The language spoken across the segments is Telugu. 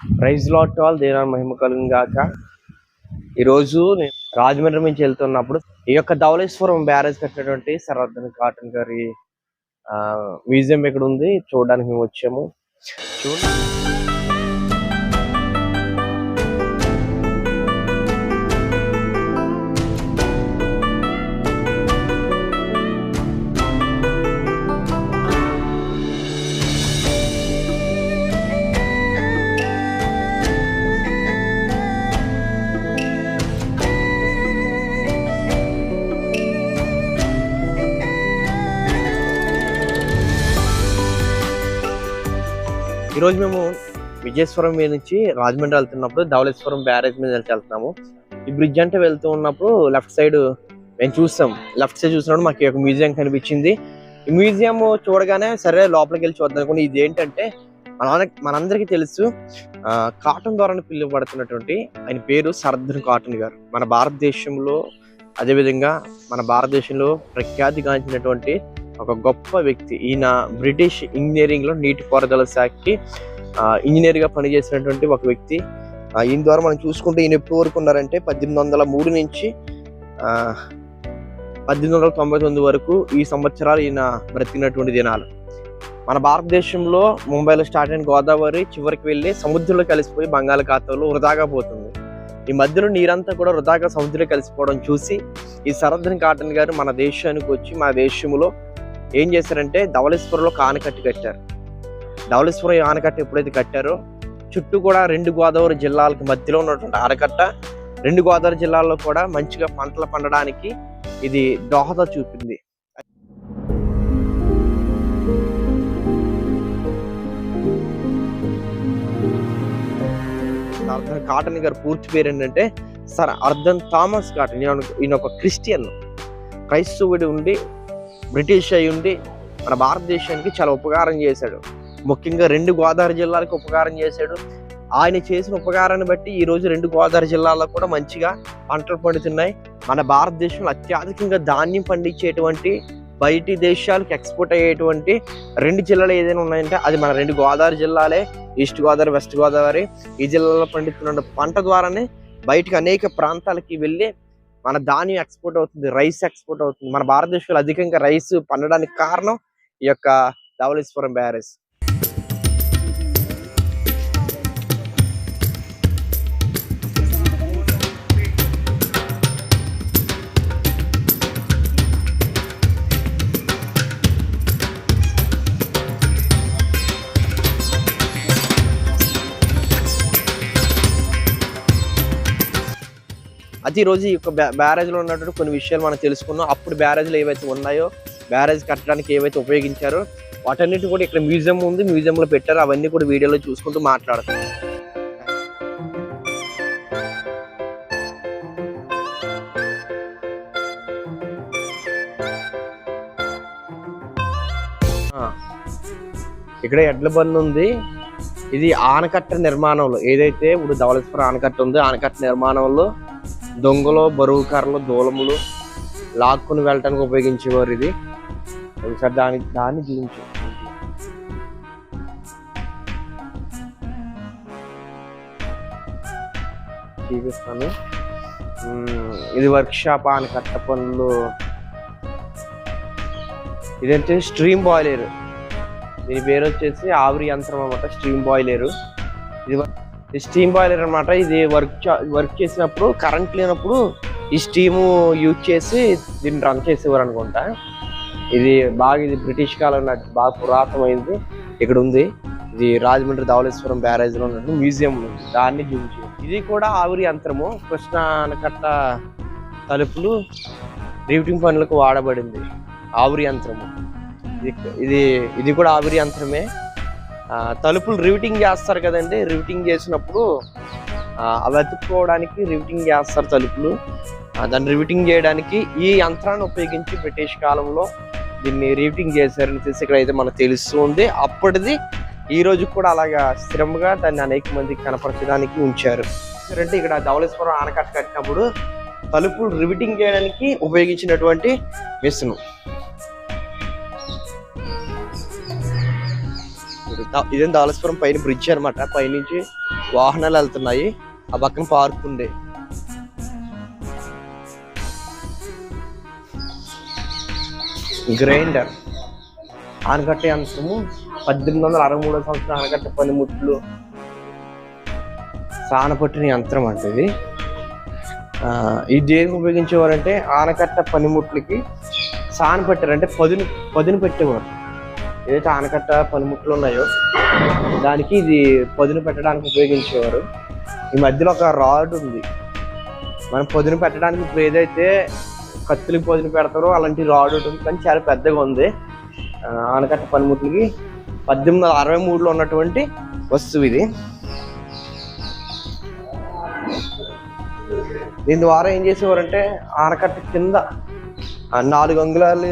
ప్రైజ్ లాట్ ఆల్ దేనా మహిమ కలుగును గాక. ఈరోజు నేను రాజమండ్రి నుంచి వెళ్తున్నప్పుడు ఈ యొక్క ధవళేశ్వరం బ్యారేజ్ కట్టినటువంటి సర్వర్ధన్ కాటన్ గారి ఆ, మ్యూజియం ఇక్కడ ఉంది చూడడానికి మేము వచ్చాము. చూడండి. ఈరోజు మేము విజయేశ్వరం మీద నుంచి రాజమండ్రి వెళ్తున్నప్పుడు ధవళేశ్వరం బ్యారేజ్ మీద వెళ్తే వెళ్తున్నాము. ఈ బ్రిడ్జ్ అంటే వెళ్తూ ఉన్నప్పుడు లెఫ్ట్ సైడ్ మేము చూస్తాం. లెఫ్ట్ సైడ్ చూసినప్పుడు మాకు ఒక మ్యూజియం కనిపించింది. ఈ మ్యూజియం చూడగానే సరే లోపలికి వెళ్ళి చూద్దాం అనుకుని ఇది ఏంటంటే మన మనందరికీ తెలుసు కాటన్ ద్వారా పిలువబడుతున్నటువంటి ఆయన పేరు సర్దన్ కాటన్ గారు. మన భారతదేశంలో అదేవిధంగా మన భారతదేశంలో ప్రఖ్యాతిగాంచినటువంటి ఒక గొప్ప వ్యక్తి. ఈయన బ్రిటిష్ ఇంజనీరింగ్లో నీటిపారుదల శాఖకి ఇంజనీర్గా పనిచేసినటువంటి ఒక వ్యక్తి. ఈయన ద్వారా మనం చూసుకుంటే ఈయన ఎప్పటి వరకు ఉన్నారంటే పద్దెనిమిది వందల మూడు నుంచి పద్దెనిమిది వందల తొంభై తొమ్మిది వరకు ఈ సంవత్సరాలు ఈయన బ్రతికినటువంటి దినాలు. మన భారతదేశంలో ముంబైలో స్టార్ట్ అయిన గోదావరి చివరికి వెళ్ళి సముద్రంలో కలిసిపోయి బంగాళాఖాతంలో వృధాగా పోతుంది. ఈ మధ్యలో నీరంతా కూడా వృధాగా సముద్రంలో కలిసిపోవడం చూసి ఈ సరద్దని కాటన్ గారు మన దేశానికి వచ్చి మన దేశంలో ఏం చేశారంటే ధవళేశ్వరంలో ఆనకట్టు ఆనకట్ట కట్టారు. ధవళేశ్వరం ఈ ఆనకట్ట ఎప్పుడైతే కట్టారో చుట్టూ కూడా రెండు గోదావరి జిల్లాలకు మధ్యలో ఉన్నటువంటి ఆనకట్ట రెండు గోదావరి జిల్లాల్లో కూడా మంచిగా పంటలు పండడానికి ఇది దోహద చూపింది. అర్థం కాటన్ గారు పూర్తి పేరు ఏంటంటే సార్ అర్థన్ థామస్ కాటన్. ఈయన ఒక- ఈయన ఒక క్రిస్టియన్. క్రైస్తవుడి ఉండి బ్రిటిష్ అయి ఉండి మన భారతదేశానికి చాలా ఉపకారం చేశాడు. ముఖ్యంగా రెండు గోదావరి జిల్లాలకు ఉపకారం చేశాడు. ఆయన చేసిన ఉపకారాన్ని బట్టి ఈరోజు రెండు గోదావరి జిల్లాల్లో కూడా మంచిగా పంటలు పండుతున్నాయి. మన భారతదేశంలో అత్యధికంగా ధాన్యం పండించేటువంటి బయటి దేశాలకు ఎక్స్పోర్ట్ అయ్యేటువంటి రెండు జిల్లాలు ఏదైనా ఉన్నాయంటే అది మన రెండు గోదావరి జిల్లాలే ఈస్ట్ గోదావరి వెస్ట్ గోదావరి. ఈ జిల్లాలో పండిస్తున్న పంట ద్వారానే బయటికి అనేక ప్రాంతాలకి వెళ్ళి మన ధాన్యం ఎక్స్పోర్ట్ అవుతుంది రైస్ ఎక్స్పోర్ట్ అవుతుంది. మన భారతదేశంలో అధికంగా రైస్ పండడానికి కారణం ఈ యొక్క ధవళేశ్వరం బ్యారేజ్ అది రోజు ఈ యొక్క బ్యారేజ్లో బ్యారేజ్లో ఉన్నటువంటి కొన్ని విషయాలు మనం తెలుసుకున్నాం అప్పుడు బ్యారేజ్లు ఏవైతే ఉన్నాయో బ్యారేజ్ కట్టడానికి ఏవైతే ఉపయోగించారో వాటన్నిటి కూడా ఇక్కడ మ్యూజియం ఉంది. మ్యూజియం లో పెట్టారు. అవన్నీ కూడా వీడియోలో చూసుకుంటూ మాట్లాడతాం. ఇక్కడ ఎడ్ల బండి ఉంది. ఇది ఆనకట్ట నిర్మాణంలో. ఏదైతే ఇప్పుడు ధవళేశ్వరం ఆనకట్ట ఉందో ఆనకట్ట నిర్మాణంలో దొంగలు బరువు కర్రలు దూలములు లాక్కుని వెళ్ళటానికి ఉపయోగించేవారు ఇది. ఒకసారి దాని దాన్ని జీవించు చూపిస్తాను. ఇది వర్క్ షాప్ కట్ట పనులు. ఇదంటే? స్ట్రీమ్ బాయిలర్ దీని పేరు వచ్చేసి ఆవిరి యంత్రం అన్నమాట స్ట్రీమ్ బాయిలర్ ఇది స్టీమ్ బాయిలర్ అన్నమాట. ఇది వర్క్ వర్క్ చేసినప్పుడు కరెంట్ లేనప్పుడు ఈ స్టీము యూజ్ చేసి దీన్ని రన్ చేసేవారు అనుకుంటా. ఇది బాగా ఇది బ్రిటిష్ కాలం నాకు బాగా పురాతనమైంది. ఇక్కడ ఉంది. ఇది రాజమండ్రి ధవళేశ్వరం బ్యారేజ్లో ఉన్నట్టు మ్యూజియం దాన్ని చూపించి ఇది కూడా ఆవిరి యంత్రము. కృష్ణ ఆనకట్ట తలుపులు రివిటింగ్ పనులకు వాడబడింది. ఆవిరి యంత్రము. ఇది- ఇది కూడా ఆవిరి యంత్రమే. తలుపులు రివిటింగ్ చేస్తారు కదండి. రివిటింగ్ చేసినప్పుడు వెతుక్కోవడానికి అవి అతుక్కోవడానికి రివిటింగ్ చేస్తారు తలుపులు. దాన్ని రివిటింగ్ చేయడానికి ఈ యంత్రాన్ని ఉపయోగించి బ్రిటిష్ కాలంలో దీన్ని రివిటింగ్ చేశారని తెలిసి ఇక్కడ అయితే మనకు తెలుస్తుంది అప్పటిది ఈ రోజు కూడా అలాగా స్థిరంగా దాన్ని అనేక మందికి కనపరచడానికి ఉంచారు. అంటే ఇక్కడ ధవళేశ్వరం ఆనకట్ట కట్టినప్పుడు తలుపులు రివిటింగ్ చేయడానికి ఉపయోగించినటువంటి మిషన్. దా- ఇదేం దాలస్పురం పైన బ్రిడ్జ్ అనమాట పైనుంచి వాహనాలు వెళ్తున్నాయి. ఆ పక్కన పార్క్ ఉంది. గ్రైండర్ ఆనకట్ట యంత్రము పద్దెనిమిది వందల అరవై మూడో సంవత్సరం ఆనకట్ట పనిముట్లు సానపట్టిన యంత్రం అంటే ఇది. ఆ, ఇది దేనికి ఉపయోగించేవారంటే ఆనకట్ట పనిముట్లకి సాన పెట్టారు అంటే పదును పదును పెట్టేవారు. ఏదైతే ఆనకట్ట పనిముట్లు ఉన్నాయో దానికి ఇది పదును పెట్టడానికి ఉపయోగించేవారు. ఈ మధ్యలో ఒక రాడ్ ఉంది. మనం పొదును పెట్టడానికి ఇప్పుడు ఏదైతే కత్తులకి పదును పెడతారో అలాంటి రాడ్ ఉంటుంది కానీ చాలా పెద్దగా ఉంది. ఆనకట్ట పనిముట్లకి పద్దెనిమిది వందల అరవై మూడులో ఉన్నటువంటి వస్తువు ఇది. దీని ద్వారా ఏం చేసేవారంటే ఆనకట్ట కింద నాలుగు అంగుళాలు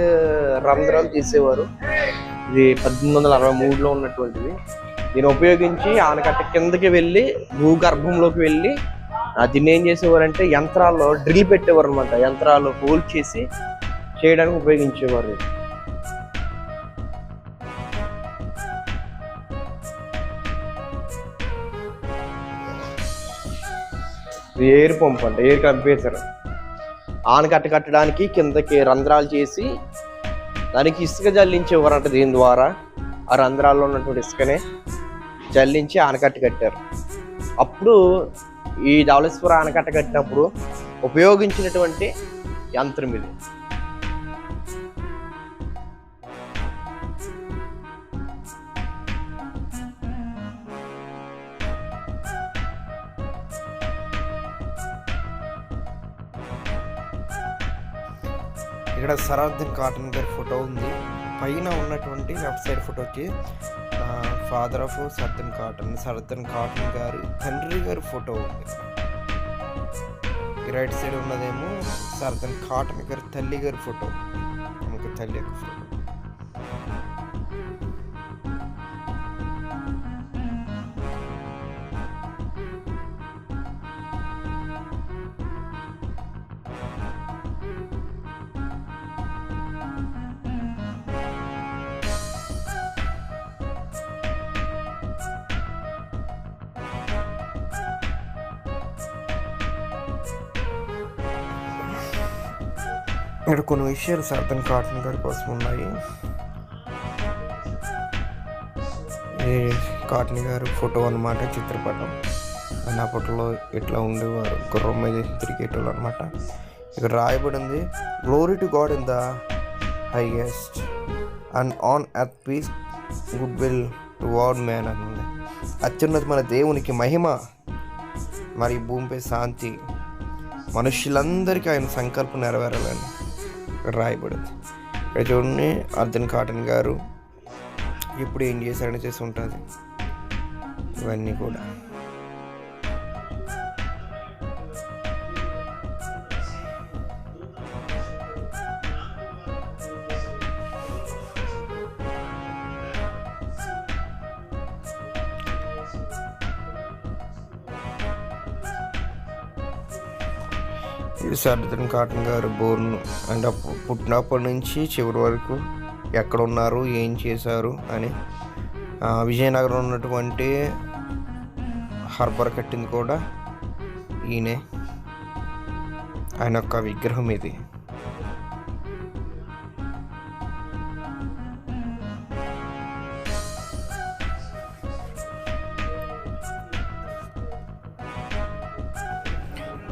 రంధ్రాలు తీసేవారు. ఇది పద్దెనిమిది వందల అరవై మూడులో ఉన్నటువంటిది. దీన్ని ఉపయోగించి ఆనకట్ట కిందకి వెళ్ళి భూగర్భంలోకి వెళ్ళి దీన్ని ఏం చేసేవారంటే యంత్రాల్లో డ్రిల్ పెట్టేవారు అనమాట యంత్రాలు హోల్ చేసి చేయడానికి ఉపయోగించేవారు. ఎయిర్ పంప్ అంట ఎయిర్ కంపేసర్ ఆనకట్ట కట్టడానికి కిందకి రంధ్రాలు చేసి దానికి ఇసుక జల్లించేవారంట దీని ద్వారా ఆ రంధ్రాల్లో ఉన్నటువంటి ఇసుకనే జల్లించి ఆనకట్ట కట్టారు. అప్పుడు ఈ ధవళేశ్వర ఆనకట్ట కట్టినప్పుడు ఉపయోగించినటువంటి యంత్రం ఇది. ఇక్కడ సరాద్దీన్ కాటన్ గారి ఫోటో ఉంది. పైన ఉన్నటువంటి లెఫ్ట్ సైడ్ ఫోటోకి father of Sir Arthur Cotton Sir Arthur Cotton గారు తండ్రి గారి ఫోటో ఉంది. రైట్ సైడ్ ఉన్నదేమో సర్దన్ కాటన్ గారి తల్లి గారి ఫోటో. మనకి తల్లి యొక్క ఫోటో. ఇక్కడ కొన్ని విషయాలు సర్దన్ కాటన్ గారి కోసం ఉన్నాయి. కాటన్ గారి ఫోటో అన్నమాట చిత్రపటం. ఆయన ఆ ఫోటోలో ఉండేవారు? గుర్రం మీద తిరిగేటోళ్ళు అనమాట ఇక్కడ రాయబడింది glory to God in the highest and on earth peace good will toward man అని ఉంది అత్యున్నత మన దేవునికి మహిమ మరి భూమిపై శాంతి. మనుషులందరికీ ఆయన సంకల్పం నెరవేరాలని. ఇక్కడ రాయబడింది. ఇక్కడ చూడండి అర్జున్ కాటన్ గారు ఇప్పుడు ఏం చేశారని చేసి ఉంటుంది. ఇవన్నీ కూడా. సర్దన్ కాటన్ గారు బోర్న్ అంటే అప్పుడు పుట్టినప్పటి నుంచి చివరి వరకు ఎక్కడ ఉన్నారు ఏం చేశారు అని. విజయనగరం ఉన్నటువంటి హార్బర్ కట్టింది కూడా ఈయనే. ఆయన యొక్క విగ్రహం ఇది.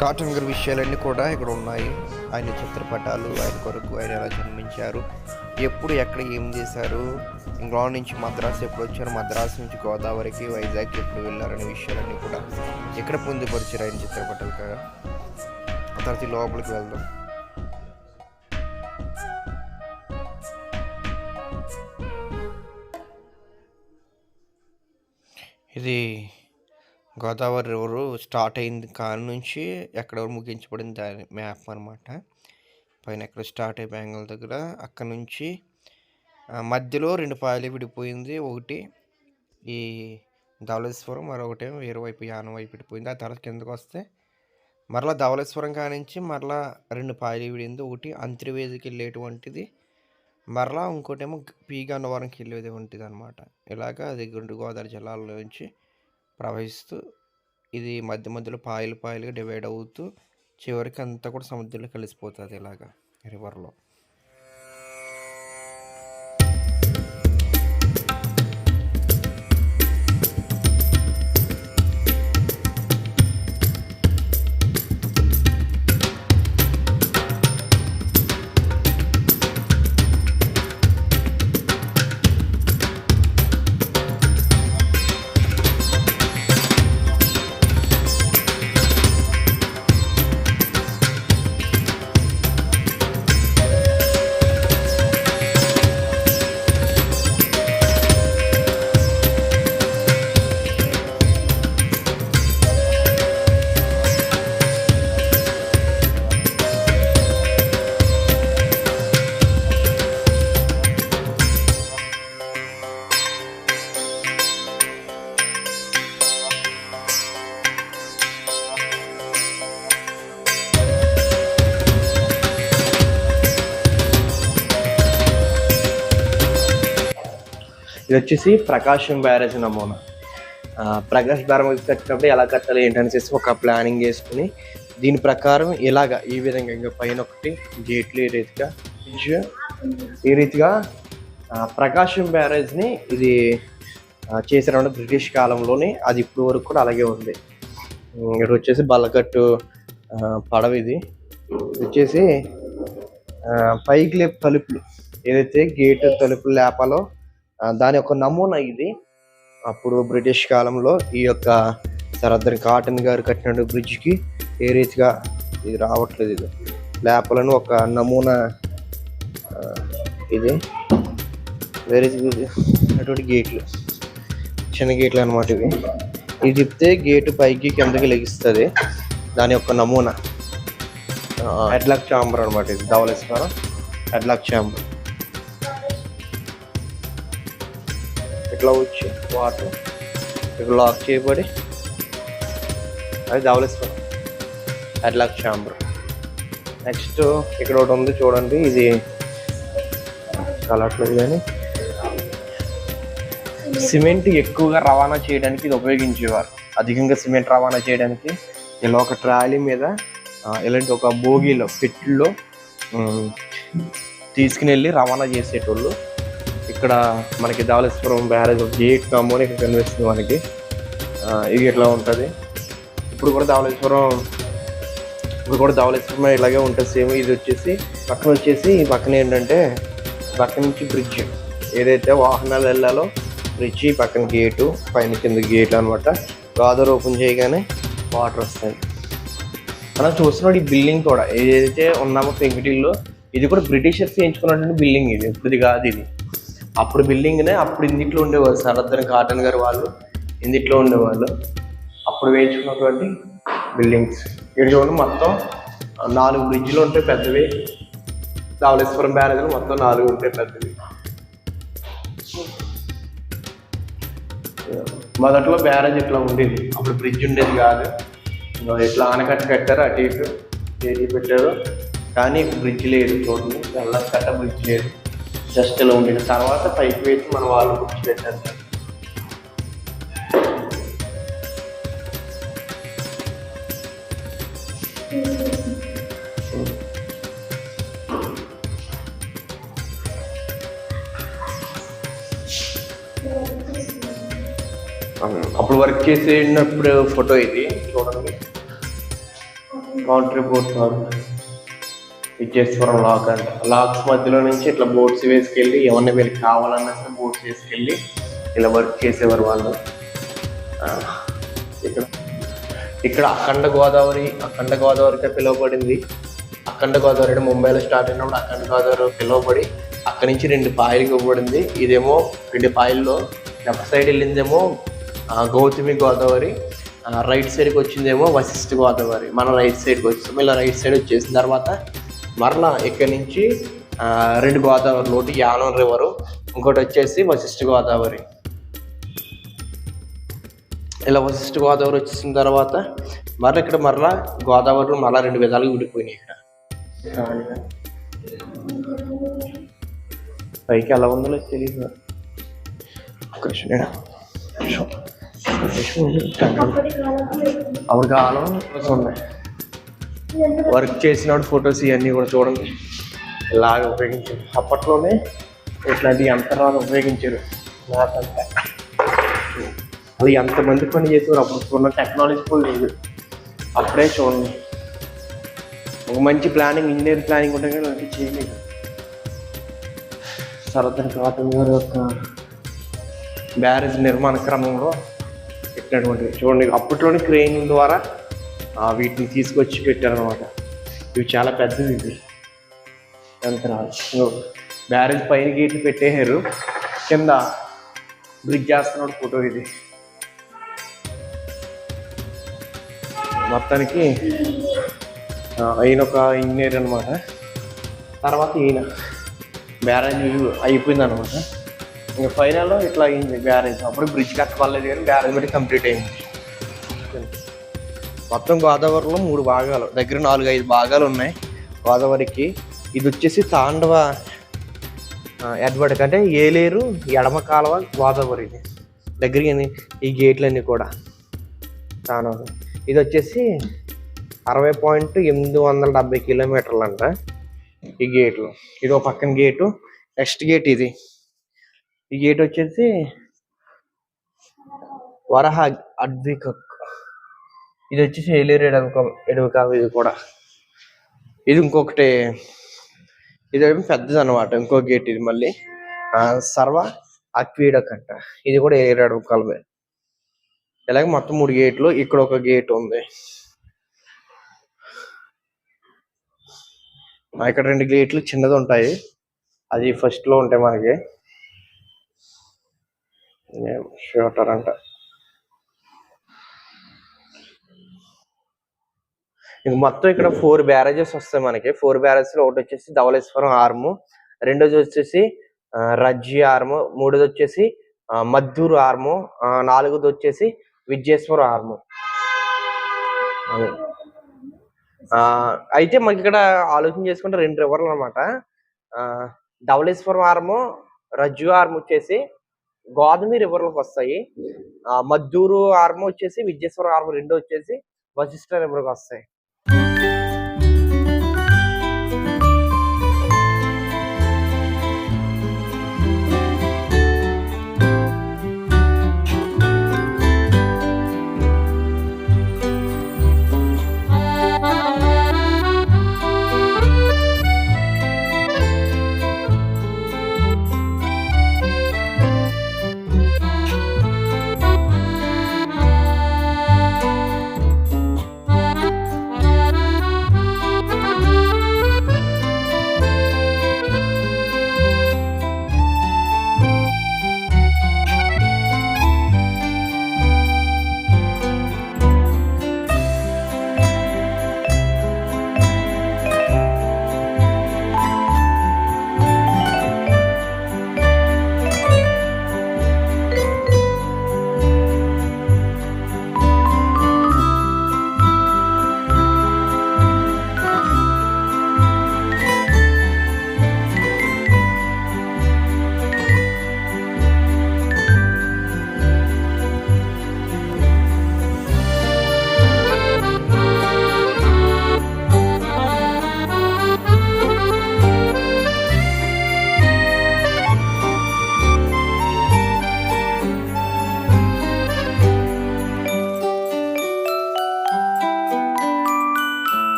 కార్టూన్ గారి విషయాలన్నీ కూడా ఇక్కడ ఉన్నాయి. ఆయన చిత్రపటాలు ఆయన కొరకు ఆయన ఎలా జన్మించారు ఎప్పుడు ఎక్కడ ఏం చేశారు ఇంగ్లాండ్ నుంచి మద్రాసు ఎప్పుడు వచ్చారు మద్రాసు నుంచి గోదావరికి వైజాగ్ ఎప్పుడు వెళ్ళారనే విషయాలన్నీ కూడా ఎక్కడ పొందుపరిచారు ఆయన చిత్రపటాలు కదా. తర్వాత లోపలికి వెళ్దాం. ఇది గోదావరి రివర్ స్టార్ట్ అయింది కాడ నుంచి ఎక్కడ ముగించబడింది దాని మ్యాప్ అనమాట పైన ఎక్కడ స్టార్ట్ అయ్యి బెంగాల్ దగ్గర అక్కడ నుంచి మధ్యలో రెండు పాయలు విడిపోయింది. ఒకటి ఈ ధవళేశ్వరం మరొకటి వేరే వైపు యానం వైపు విడిపోయింది. ఆ తర్వాత కిందకు వస్తే మరలా ధవళేశ్వరం కానించి మరలా రెండు పాయలు విడింది ఒకటి అంతర్వేదికి వెళ్ళేటువంటిది. మరలా ఇంకోటేమో పీ గన్నవరంకి వెళ్ళేది ఉంటుంది అనమాట ఇలాగ అది గుండు గోదావరి జిల్లాలో నుంచి ప్రవహిస్తూ ఇది మధ్య మధ్యలో పాయలు పాయలుగా డివైడ్ అవుతూ చివరికి అంతా కూడా సముద్రంలో కలిసిపోతుంది ఇలాగ రివర్లో ఇది వచ్చేసి ప్రకాశం బ్యారేజ్ నమూనా ప్రకాశ్ బ్యారేజ్ కట్టినప్పుడు ఎలా కట్టాలి ఏంటనేసి ఒక ప్లానింగ్ చేసుకుని దీని ప్రకారం ఇలాగ ఈ విధంగా ఇంకా పైన ఒకటి గేట్లు ఈ రీతిగా ఈ రీతిగా ప్రకాశం బ్యారేజ్ని ఇది ఆ, చేసిన బ్రిటిష్ కాలంలోనే. అది ఇప్పుడు వరకు కూడా అలాగే ఉంది. ఇక్కడ వచ్చేసి బల్లకట్టు పడవ ఇది. వచ్చేసి పైకి లేపు తలుపులు. ఏదైతే గేట్ తలుపులు లేపాలో దాని యొక్క నమూనా ఇది. అప్పుడు బ్రిటిష్ కాలంలో ఈ యొక్క సరద్దరి కాటన్ గారు కట్టిన బ్రిడ్జ్కి ఏ రీతిగా ఇది రావట్లేదు ఇది. లేపలను ఒక నమూనా ఇది. వేరే అటువంటి గేట్లు. చిన్న గేట్లు అనమాట ఇవి. ఇది తిప్పితే గేటు పైకి కిందకి లెగిస్తుంది. దాని యొక్క నమూనా. హెడ్లాక్ చాంబర్ అనమాట ఇది. ధవలేశ్వరం హెడ్లాక్ చాంబర్ ఇట్లా వచ్చి వాటర్ ఇక్కడ లాక్ చేయబడి అది ధవలేశ్వరం హెడ్లాక్ చాంబర్ నెక్స్ట్ ఇక్కడ ఒకటి ఉంది చూడండి ఇది కలట్లేదు కానీ. సిమెంట్ ఎక్కువగా రవాణా చేయడానికి ఇది ఉపయోగించేవారు. అధికంగా సిమెంట్ రవాణా చేయడానికి ఇలా ఒక ట్రాలీ మీద ఇలాంటి ఒక బోగీలో పెట్టిల్లో తీసుకుని వెళ్ళి రవాణా చేసేటోళ్ళు. ఇక్కడ మనకి ధవళేశ్వరం బ్యారేజ్ గేట్ నమూనా ఇక్కడ కనిపిస్తుంది మనకి. ఇది ఇట్లా ఉంటుంది? ఇప్పుడు కూడా ధవళేశ్వరం ఇప్పుడు కూడా ధవళేశ్వరం ఇలాగే ఉంటుంది సేమ్ ఇది వచ్చేసి పక్కన వచ్చేసి ఈ పక్కన ఏంటంటే పక్క నుంచి బ్రిడ్జ్ ఏదైతే వాహనాలు వెళ్ళాలో బ్రిడ్జ్ పక్కన గేటు పైన కింద గేట్ అనమాట గాదర్ ఓపెన్ చేయగానే వాటర్ వస్తాయి. మనం చూస్తున్నాడు ఈ బిల్డింగ్ కూడా. ఏదైతే ఉన్నామో పెంకుటిల్లో ఇది కూడా బ్రిటిషర్స్ చేయించుకున్నటువంటి బిల్డింగ్ ఇది. ఇప్పుడు కాదు ఇది. అప్పుడు బిల్డింగ్నే అప్పుడు ఇందిట్లో ఉండేవారు. సరద్దన్ కాటన్ గారు వాళ్ళు ఇందిట్లో ఉండేవాళ్ళు. అప్పుడు వేయించుకున్నటువంటి బిల్డింగ్స్. ఇక్కడ చూడండి మొత్తం నాలుగు బ్రిడ్జ్లు ఉంటాయి పెద్దవి. ధవళేశ్వరం బ్యారేజ్ మొత్తం నాలుగు ఉంటాయి పెద్దవి. మొదట్లో బ్యారేజ్ ఇట్లా ఉండేది. అప్పుడు బ్రిడ్జ్ ఉండేది కాదు. ఇట్లా ఆనకట్ట కట్టారు అటు ఇటు. చేసి పెట్టారు. కానీ బ్రిడ్జ్ లేదు చూడండి. కట్ట బ్రిడ్జ్ లేదు. జస్ట్ ఇలా ఉండేది తర్వాత పైకి వేసి మన వాళ్ళు గుర్తు పెట్టారు. అప్పుడు వర్క్ చేసేటప్పుడు ఫోటో ఇది చూడండి. కాంట్రిబ్యూట్ బోట్ విజయేశ్వరం లాక్ అంట. లాక్స్ మధ్యలో నుంచి ఇట్లా బోట్స్ వేసుకెళ్ళి ఎవరిని వీళ్ళకి కావాలన్నా సరే బోట్స్ వేసుకెళ్ళి ఇలా వర్క్ చేసేవారు వాళ్ళు. ఇక్కడ ఇక్కడ అఖండ గోదావరి అఖండ గోదావరిగా పిలువబడింది. అఖండ గోదావరి అంటే ముంబైలో స్టార్ట్ అయినప్పుడు అఖండ గోదావరి పిలువబడి అక్కడి నుంచి రెండు పాయలు ఇవ్వబడింది. ఇదేమో రెండు పాయల్లో లెఫ్ట్ సైడ్ వెళ్ళిందేమో గౌతమి గోదావరి రైట్ సైడ్కి వచ్చిందేమో వశిష్ఠ గోదావరి. మనం రైట్ సైడ్కి వచ్చాము ఇలా రైట్ సైడ్ వచ్చేసిన తర్వాత మరలా ఇక్కడి నుంచి రెండు గోదావరి ఒకటి యానం రివరు ఇంకోటి వచ్చేసి వశిష్ఠ గోదావరి. ఇలా వశిష్ఠ గోదావరి వచ్చేసిన తర్వాత మరలా ఇక్కడ మరలా గోదావరి మరలా రెండు విధాలుగా విడిపోయినాయి ఇక్కడ. పైకి ఎలా ఉందో తెలియదు. అప్పుడు కాలం ఉన్నాయి వర్క్ చేసినాడు ఫొటోస్ ఇవన్నీ కూడా చూడండి ఇలాగ ఉపయోగించారు? అప్పట్లోనే ఇట్లాంటి యంత్రాలు ఉపయోగించారు. నాకంటే. అది ఎంతమంది పని చేసేవారు అప్పుడు ఉన్న టెక్నాలజీ కూడా లేదు. అప్పుడే చూడండి. ఒక మంచి ప్లానింగ్ ఇంజనీర్ ప్లానింగ్ ఉంటే కానీ అది చేయలేదు. సరదాని కాటన్ గారి యొక్క బ్యారేజ్ నిర్మాణ క్రమంలో పెట్టినటువంటివి చూడండి. అప్పట్లోనే క్రెయిన్ ద్వారా వీటిని తీసుకొచ్చి పెట్టారనమాట ఇవి చాలా పెద్దవి ఇవి. యంత్రాలు బ్యారేజ్ పైన గేట్లు పెట్టేశారు. కింద బ్రిడ్జ్ చేస్తున్నాడు ఫోటో ఇది. మొత్తానికి ఆయన ఈయన ఒక ఇంజనీర్ అనమాట తర్వాత ఈయన బ్యారేజ్ అయిపోయింది అనమాట ఇంకా ఫైనల్లో ఇట్లా అయింది బ్యారేజ్. అప్పుడు బ్రిడ్జ్ కట్టవలేదు కానీ బ్యారేజ్ పెట్టి కంప్లీట్ అయింది. మొత్తం గోదావరిలో మూడు భాగాలు. దగ్గర నాలుగు ఐదు భాగాలు ఉన్నాయి. గోదావరికి ఇది వచ్చేసి తాండవ ఎడ్వర్డ్ అంటే ఏలేరు ఎడమ కాలువ గోదావరి. ఇది దగ్గర ఈ గేట్లన్నీ కూడా తాను ఇది వచ్చేసి అరవై పాయింట్ ఎనిమిది వందల డెబ్బై కిలోమీటర్లు అంట ఈ గేట్లు. ఇది ఒక పక్కన గేటు నెక్స్ట్ గేట్ ఇది. ఈ గేట్ వచ్చేసి వరహ అద్విక ఇది వచ్చేసి ఏలేరు ఎడమక ఎడమక ఇది కూడా. ఇది ఇంకొకటి ఇది పెద్దది అనమాట ఇంకో గేట్ ఇది మళ్ళీ. సర్వ అక్వీడక్ అంట ఇది కూడా ఏలేరు ఎడమకాలమే ఇలాగే మొత్తం మూడు గేట్లు ఇక్కడ ఒక గేట్ ఉంది. ఇక్కడ రెండు గేట్లు చిన్నది ఉంటాయి. అది ఫస్ట్లో ఉంటాయి మనకి షూటర్ అంట. ఇంక మొత్తం ఇక్కడ ఫోర్ బ్యారేజెస్ వస్తాయి మనకి. ఫోర్ బ్యారేజెస్లో ఒకటి వచ్చేసి ధవళేశ్వరం ఆర్ము రెండోది వచ్చేసి రజ్జి ఆర్ము మూడోది వచ్చేసి మద్దూరు ఆర్ము నాలుగోది వచ్చేసి విజయేశ్వరం ఆర్ము. అయితే మనకి ఇక్కడ ఆలోచన చేసుకుంటే రెండు రివర్లు అనమాట ధవళేశ్వరం ఆర్ము రజ్జు ఆర్ము వచ్చేసి గోదావరి రివర్లకు వస్తాయి. మద్దూరు ఆర్ము వచ్చేసి విజయేశ్వరం ఆర్ము రెండు వచ్చేసి వశిష్ట రివర్కి వస్తాయి.